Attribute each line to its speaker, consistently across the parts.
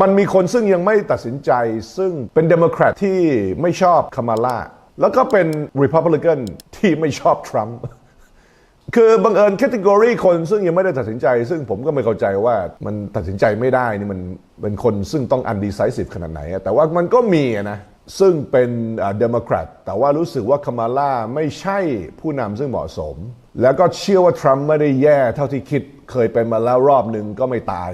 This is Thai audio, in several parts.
Speaker 1: มันมีคนซึ่งยังไม่ตัดสินใจ ซึ่งเป็นเดโมแครตที่ไม่ชอบคามาลาแล้วก็เป็นริพับลิกันที่ไม่ชอบทรัมป์คือบังเอิญแคตตากรีคนซึ่งยังไม่ได้ตัดสินใจ ซึ่งผมก็ไม่เข้าใจว่ามันตัดสินใจไม่ได้นี่มันเป็นคนซึ่งต้อง undecisive ขนาดไหน แต่ว่ามันก็มีนะซึ่งเป็นเดโมแครตแต่ว่ารู้สึกว่าคามาลาไม่ใช่ผู้นำซึ่งเหมาะสม แล้วก็เชื่อว่าทรัมป์ไม่ได้แย่เท่าที่คิดเคยเป็นมาแล้วรอบหนึ่งก็ไม่ตาย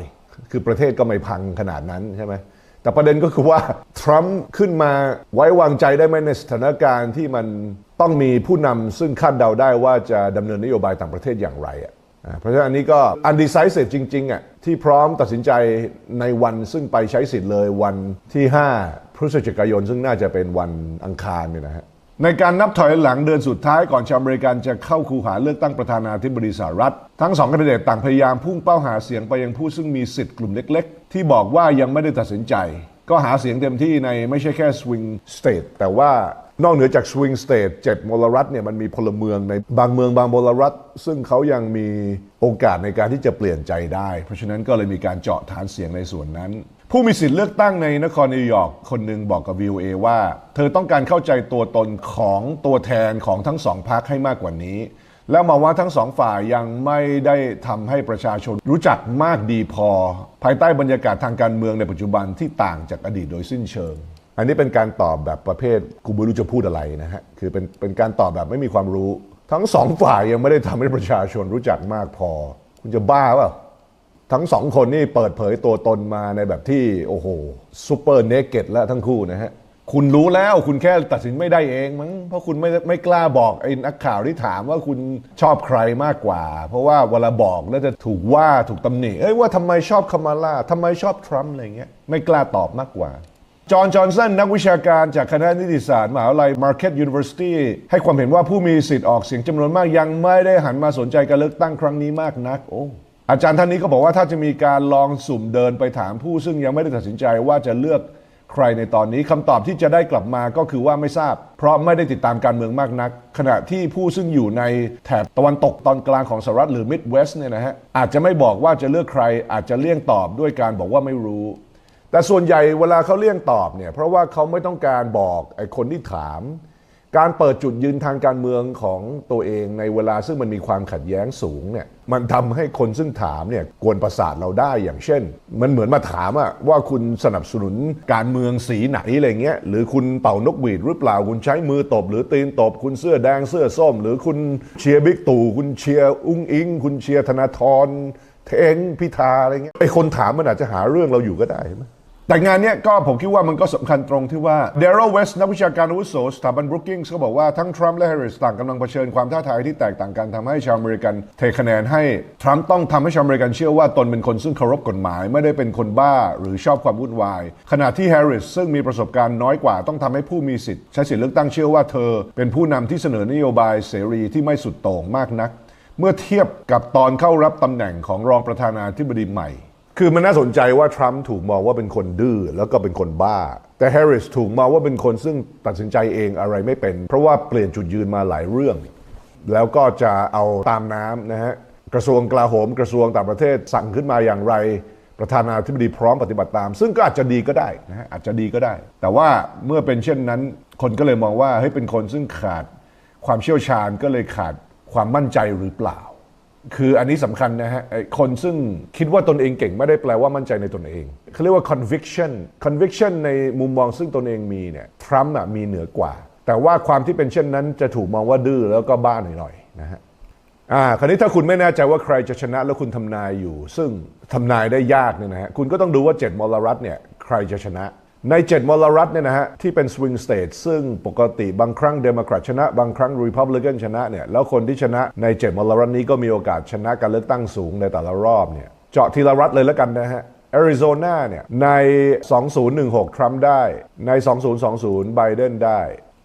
Speaker 1: คือประเทศก็ไม่พังขนาดนั้นใช่ไหมแต่ประเด็นก็คือว่าทรัมป์ขึ้นมาไว้วางใจได้ไหมในสถานการณ์ที่มันต้องมีผู้นำซึ่งคาดเดาได้ว่าจะดำเนินนโยบายต่างประเทศอย่างไรอะเพราะฉะนั้นอันนี้ก็ undecisive จริงๆอะที่พร้อมตัดสินใจในวันซึ่งไปใช้สิทธิ์เลยวันที่ 5 พฤศจิกายนซึ่งน่าจะเป็นวันอังคารเนี่ยนะฮะ ในการนับถอยหลังเดือนสุดท้ายก่อนชาวอเมริกันจะเข้าคูหาเลือกตั้งประธานาธิบดีสหรัฐ ทั้งสองคนดิเดตต่างพยายามพุ่งเป้าหาเสียงไปยังผู้ซึ่งมีสิทธิ์กลุ่มเล็กๆ ที่บอกว่ายังไม่ได้ตัดสินใจ ก็หาเสียงเต็มที่ในไม่ใช่แค่สวิงสเตทแต่ว่านอกเหนือจากสวิงสเตทเจ็ดมลรัฐเนี่ยมันมีพลเมืองในบางเมืองบางมลรัฐ ซึ่งเขายังมีโอกาสในการที่จะเปลี่ยนใจได้ เพราะฉะนั้นก็เลยมีการเจาะฐานเสียงในส่วนนั้น ผู้มีสิทธิ์เลือกตั้งในนครนิวยอร์กคนหนึ่งบอกกับ VOA ว่า เธอต้องการเข้าใจตัวตนของตัวแทนของทั้งสองพรรคให้มากกว่านี้ แล้วมาว่าทั้งสองฝ่ายยังไม่ได้ทำให้ประชาชนรู้จักมากดีพอ ภายใต้บรรยากาศทางการเมืองในปัจจุบันที่ต่างจากอดีตโดยสิ้นเชิง อันนี้เป็นการตอบแบบประเภทกูไม่รู้จะพูดอะไรนะฮะคือเป็นเป็นการตอบแบบไม่มีความรู้ ทั้งสองฝ่ายยังไม่ได้ทำให้ประชาชนรู้จักมากพอ คุณจะบ้าเปล่า ทั้งสองคนนี่เปิดเผยตัวตนมาในแบบที่ โอ้โหซูเปอร์เนเกตแล้วทั้งคู่นะฮะ คุณรู้แล้วคุณแค่ตัดสินไม่ได้เองมั้งเพราะคุณไม่ไม่กล้าบอกไอ้นักข่าวที่ถามว่าคุณชอบใครมากกว่า เพราะว่าเวลาบอกแล้วจะถูกว่าถูกตำหนิเอ้ยว่าทำไมชอบคามาลาทำไมชอบทรัมป์อะไรเงี้ยไม่กล้าตอบมากกว่าจอห์น จอห์นสัน นักวิชาการจากคณะนิติศาสตร์มหาวิทยาลัย Marquette University ให้ความเห็นว่าผู้มีสิทธิ์ออกเสียงจำนวนมากยังไม่ได้หันมาสนใจการเลือกตั้งครั้งนี้มากนัก โอ้ อาจารย์ท่านนี้ก็บอกว่าถ้าจะมีการลองสุ่มเดินไปถามผู้ ซึ่งยังไม่ได้ตัดสินใจว่าจะเลือกใครในตอนนี้คำตอบที่จะได้กลับมาก็คือว่าไม่ทราบ เพราะไม่ได้ติดตามการเมืองมากนัก ขณะที่ผู้ซึ่งอยู่ในแถบตะวันตกตอนกลางของสหรัฐหรือ Midwest เนี่ยนะฮะอาจจะไม่บอกว่าจะเลือกใครอาจจะเลี่ยงตอบด้วยการบอกว่าไม่รู้ แต่ส่วนใหญ่เวลาเขาเลี่ยงตอบเนี่ยเพราะว่าเขาไม่ต้องการบอกไอ้คนที่ถาม การเปิดจุดยืนทางการเมืองของตัวเองในเวลาซึ่งมันมีความขัดแย้งสูงเนี่ยมันทำให้คนซึ่งถามเนี่ยกวนประสาทเราได้อย่างเช่น มันเหมือนมาถามอะว่าคุณสนับสนุนการเมืองสีไหนอะไรเงี้ยหรือคุณเป่านกหวีดหรือเปล่าคุณใช้มือตบ หรือตีนตบ คุณเสื้อแดงเสื้อส้ม หรือคุณเชียร์บิ๊กตู่คุณเชียร์อุ้งอิง คุณเชียร์ธนาธรเทงพิธาอะไรเงี้ยไอคนถามมันอาจจะหาเรื่องเราอยู่ก็ได้ใช่ไหม แต่งานเนี้ยก็ผมคิดว่ามันก็สำคัญตรงที่ว่าเดร l ลเวสนักวิชาการอาวุโสสถาบันบรูกิงส์ก็บอกว่าทั้งทรัมป์และแฮร์ริสต่างกำลังเผชิญความท้าทายที่แตกต่างกันทำให้ชาวอเมริกันเทคะแนนให้ทรัมป์ต้องทำให้ชาวอเมริกันเชื่อว่าตนเป็นคนซึ่งเคารพกฎหมาย ไม่ได้เป็นคนบ้าหรือชอบความวุ่นวาย ขณะที่แฮร์ริสซึ่งมีประสบการณ์น้อยกว่าต้องทำให้ผู้มีสิทธิ์ใช้สิทธิเลือกตั้งเชื่อว่าเธอ เป็นผู้นำที่เสนอนโยบายเสรีที่ไม่สุดโต่งมากนัก เมื่อเทียบกับตอนเข้ารับตำแหน่งของรองประธานาธิบดีใหม่ คือมันน่าสนใจว่าทรัมป์ถูกมองว่าเป็นคนดื้อแล้วก็เป็นคนบ้า แต่แฮร์ริสถูกมองว่าเป็นคนซึ่งตัดสินใจเองอะไรไม่เป็น เพราะว่าเปลี่ยนจุดยืนมาหลายเรื่อง แล้วก็จะเอาตามน้ำนะฮะกระทรวงกลาโหมกระทรวงต่างประเทศสั่งขึ้นมาอย่างไร ประธานาธิบดีพร้อมปฏิบัติตาม ซึ่งก็อาจจะดีก็ได้นะฮะอาจจะดีก็ได้ แต่ว่าเมื่อเป็นเช่นนั้น คนก็เลยมองว่าเฮ้ยเป็นคนซึ่งขาดความเชี่ยวชาญก็เลยขาดความมั่นใจหรือเปล่า คืออันนี้สำคัญนะฮะไอ้คนซึ่งคิดว่าตนเองเก่งไม่ได้แปลว่ามั่นใจในตนเองเขาเรียกว่า conviction conviction ในมุมมองซึ่งตนเองมีเนี่ยทรัมป์มีเหนือกว่า แต่ว่าความที่เป็นเช่นนั้นจะถูกมองว่าดื้อแล้วก็บ้าหน่อยๆนะฮะอ่าคราวนี้ถ้าคุณไม่แน่ใจว่าใครจะชนะแล้วคุณทำนายอยู่ ซึ่งทำนายได้ยากเนี่ยนะฮะคุณก็ต้องดูว่า7มลรัฐเนี่ยใครจะชนะ ใน 7 มลรัฐเนี่ยนะฮะ ที่เป็น swing state ซึ่งปกติบางครั้งเดโมแครตชนะ บางครั้ง Republican ชนะเนี่ย แล้วคนที่ชนะใน 7 มลรัฐนี้ก็มีโอกาสชนะการเลือกตั้งสูงในแต่ละรอบเนี่ย เจาะทีละรัฐเลยแล้วกันนะฮะแอริโซนาเนี่ย ใน 2016 ทรัมป์ได้ ใน 2020 ไบเดนได้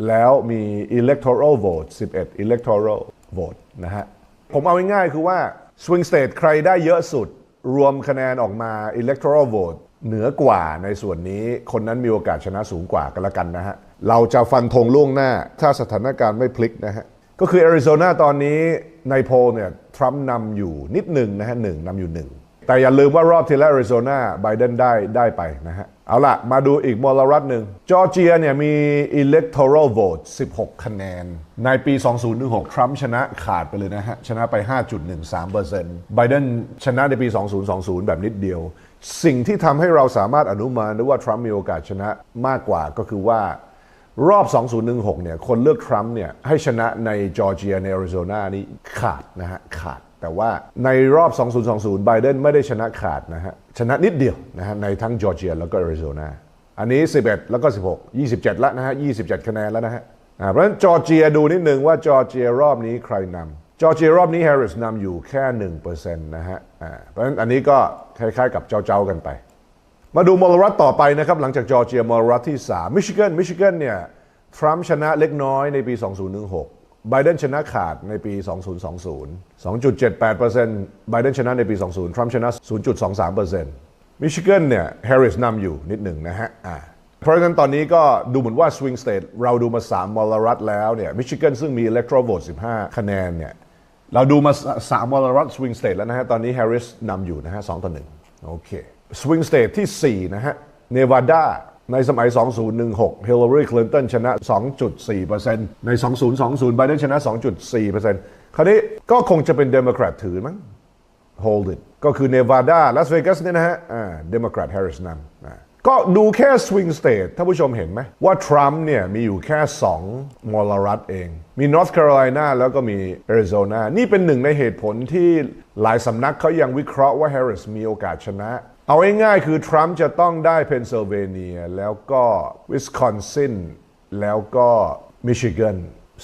Speaker 1: แล้วมี electoral vote 11 electoral vote นะฮะ ผมเอาง่ายๆคือว่า swing state ใครได้เยอะสุด รวมคะแนนออกมา electoral vote เหนือกว่าในส่วนนี้คนนั้นมีโอกาสชนะสูงกว่ากันละกันนะฮะ เราจะฟันธงล่วงหน้าถ้าสถานการณ์ไม่พลิกนะฮะ ก็คือแอริโซนาตอนนี้ในโพลเนี่ยทรัมป์นำอยู่นิดหนึ่งนะฮะหนึ่งนำอยู่หนึ่ง แต่อย่าลืมว่ารอบที่แล้วอริโซนาไบเดนได้ได้ไปนะฮะ เอาล่ะ มาดูอีกมลรัฐหนึ่งจอร์เจียเนี่ยมี electoral vote 16 คะแนน ในปี 2016 ทรัมป์ชนะขาดไปเลยนะฮะ ชนะไป 5.13%ไบเดนชนะในปี 2020 แบบนิดเดียว สิ่งที่ทำให้เราสามารถอนุมานได้ว่าทรัมป์มีโอกาสชนะมากกว่าก็คือว่า รอบ 2016 เนี่ย คนเลือกทรัมป์เนี่ย ให้ชนะในจอร์เจียในแอริโซนานี่ขาดนะฮะ ขาด แต่ว่าในรอบ 2020 ไบเดนไม่ได้ชนะขาดนะฮะ ชนะนิดเดียวนะฮะ ในทั้งจอร์เจียแล้วก็แอริโซนา อันนี้ 11 แล้วก็ 16 27ล้วนะฮะ 27 คะแนนแล้วนะฮะเพราะฉะนั้นจอร์เจียดูนิดนึงว่าจอร์เจียรอบนี้ใครนำจอร์เจียรอบนี้แฮร์ริสนำอยู่แค่1%นะฮะเพราะฉะนั้นอันนี้ก็คล้ายๆ กับเจ้าๆกันไป มาดูมลรัฐต่อไปนะครับ หลังจากจอร์เจียมลรัฐที่ 3 มิชิแกนมิชิแกนเนี่ยทรัมป์ชนะเล็กน้อยในปี 2016 ไบเดนชนะขาดในปี 2020 2.78%ไบเดนชนะในปี 20 ทรัมป์ชนะ 0.23%มิชิแกนเนี่ยแฮร์ริสนำอยู่นิดหนึ่งนะฮะอ่าเพราะฉะนั้นตอนนี้ก็ดูเหมือนว่าสวิงสเตทเราดูมา 3 มลรัฐแล้วเนี่ยมิชิแกนซึ่งมี electoral vote 15 คะแนนเนี่ยเราดูมา 3 มลรัฐสวิงสเตทแล้วนะฮะ ตอนนี้แฮร์ริสนำอยู่นะฮะ 2 ต่อ 1 โอเค สวิงสเตทที่ 4 นะฮะ เนวาดาในสมัย 2016 ฮิลลารี คลินตัน ชนะ 2.4%ใน 2020 ไบเดนชนะ 2.4%คราวนี้ก็คงจะเป็นเดโมแครตถือมั้ง hold it ก็คือเนวาดาลาสเวกัสเนี่ยนะฮะเดโมแครตแฮร์ริสนำก็ดูแค่สวิงสเตทท่านผู้ชมเห็นไหมว่าทรัมป์เนี่ยมีอยู่แค่ 2 มลรัฐเอง มี North Carolina แล้วก็มี Arizona นี่เป็นหนึ่งในเหตุผลที่หลายสำนักเขายังวิเคราะห์ว่าแฮร์ริสมีโอกาสชนะ เอาง่ายๆคือทรัมป์จะต้องได้เพนซิลเวเนีย แล้วก็วิสคอนซินแล้วก็มิชิแกน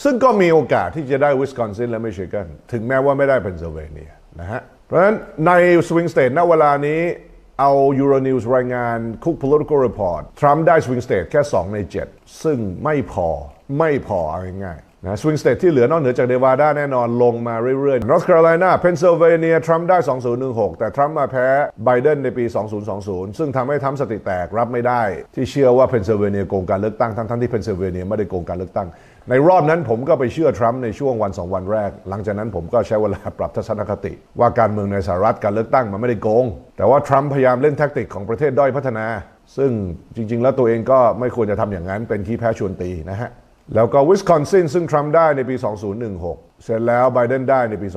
Speaker 1: ซึ่งก็มีโอกาสที่จะได้วิสคอนซินและมิชิแกนถึงแม้ว่าไม่ได้เพนซิลเวเนียนะฮะ เพราะฉะนั้นในสวิงสเตทณเวลานี้เอา Euronews รายงาน Cook Political Report ทรัมป์ได้สวิงสเตทแค่ 2 ใน 7 ซึ่งไม่พอไม่พอเอาง่ายๆ นะสวิงสเตทที่เหลือนอกเหนือจากเดวาดาแน่นอนลงมาเรื่อยๆ North Carolina Pennsylvania ทรัมป์ได้ 2016 แต่ทรัมป์มาแพ้ไบเดนในปี 2020 ซึ่งทำให้ทรัมป์สติแตกรับไม่ได้ ที่เชื่อว่าเพนซิลเวเนียโกงการเลือกตั้งทั้งๆที่เพนซิลเวเนียไม่ได้โกงการเลือกตั้ง ในรอบนั้นผมก็ไปเชื่อทรัมป์ในช่วงวันสองวันแรก หลังจากนั้นผมก็ใช้เวลาปรับทัศนคติ ว่าการเมืองในสหรัฐการเลือกตั้งมันไม่ได้โกง แต่ว่าทรัมป์พยายามเล่นแท็กติกของประเทศด้อยพัฒนา ซึ่งจริง ๆ แล้วตัวเองก็ไม่ควรจะทำอย่างนั้นเป็นขี้แพ้ชวนตีนะฮะ แล้วก็วิสคอนซินซึ่งทรัมป์ได้ในปี 2016 เสร็จแล้วไบเดนได้ในปี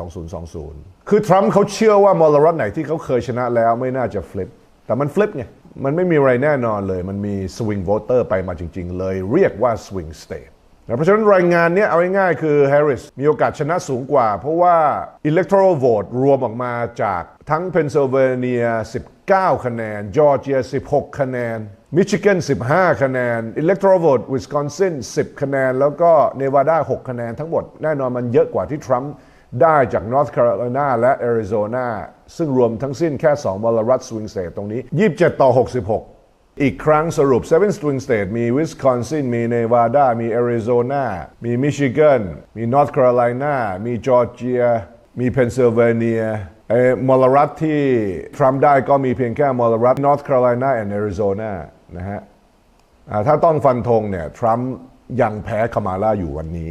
Speaker 1: 2020 คือทรัมป์เขาเชื่อว่ามลรัฐไหนที่เขาเคยชนะแล้วไม่น่าจะฟลิป แต่มันฟลิปไง มันไม่มีอะไรแน่นอนเลย มันมีสวิงโ o เตอร์ไปมาจริง ๆ เลย เรียกว่าสวิงสเตทเพราะฉะนั้นรายงานนี้เอาง่ายๆคือแฮร์ริสมีโอกาสชนะสูงกว่า เพราะว่า electoral vote รวมออกมาจากทั้งเพนซิลเวเนีย 19 คะแนนจอร์เจีย 16 คะแนน มิชิแกน15 คะแนน electoral vote Wisconsin 10 คะแนน แล้วก็เนวาดา6 คะแนนทั้งหมด แน่นอนมันเยอะกว่าที่ทรัมป์ได้จาก North Carolina และ Arizona ซึ่งรวมทั้งสิ้นแค่ 2 มลรัฐสวิงสเตทตรงนี้ 27 ต่อ 66 อีกครั้งสรุป 7 swing state มี Wisconsin มี Nevada มี Arizona มี Michigan มี North Carolina มี Georgia มี Pennsylvania เอ่อมลรัฐที่ทรัมป์ได้ก็มีเพียงแค่มลรัฐ North Carolina and Arizona นา นะฮะถ้าต้องฟันธงเนี่ยทรัมป์ยังแพ้คามาลาอยู่วันนี้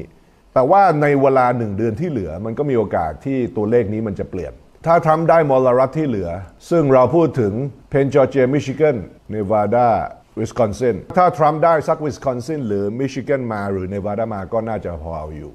Speaker 1: แต่ว่าในเวลาหนึ่งเดือนที่เหลือมันก็มีโอกาสที่ตัวเลขนี้มันจะเปลี่ยน ถ้าทรัมป์ได้มลรัฐที่เหลือ ซึ่งเราพูดถึงเพนจอร์เจียมิชิแกนเนวาดาวิสคอนซินถ้าทรัมป์ได้สักวิสคอนซินหรือมิชิแกนมาหรือเนวาดามาก็น่าจะพอเอาอยู่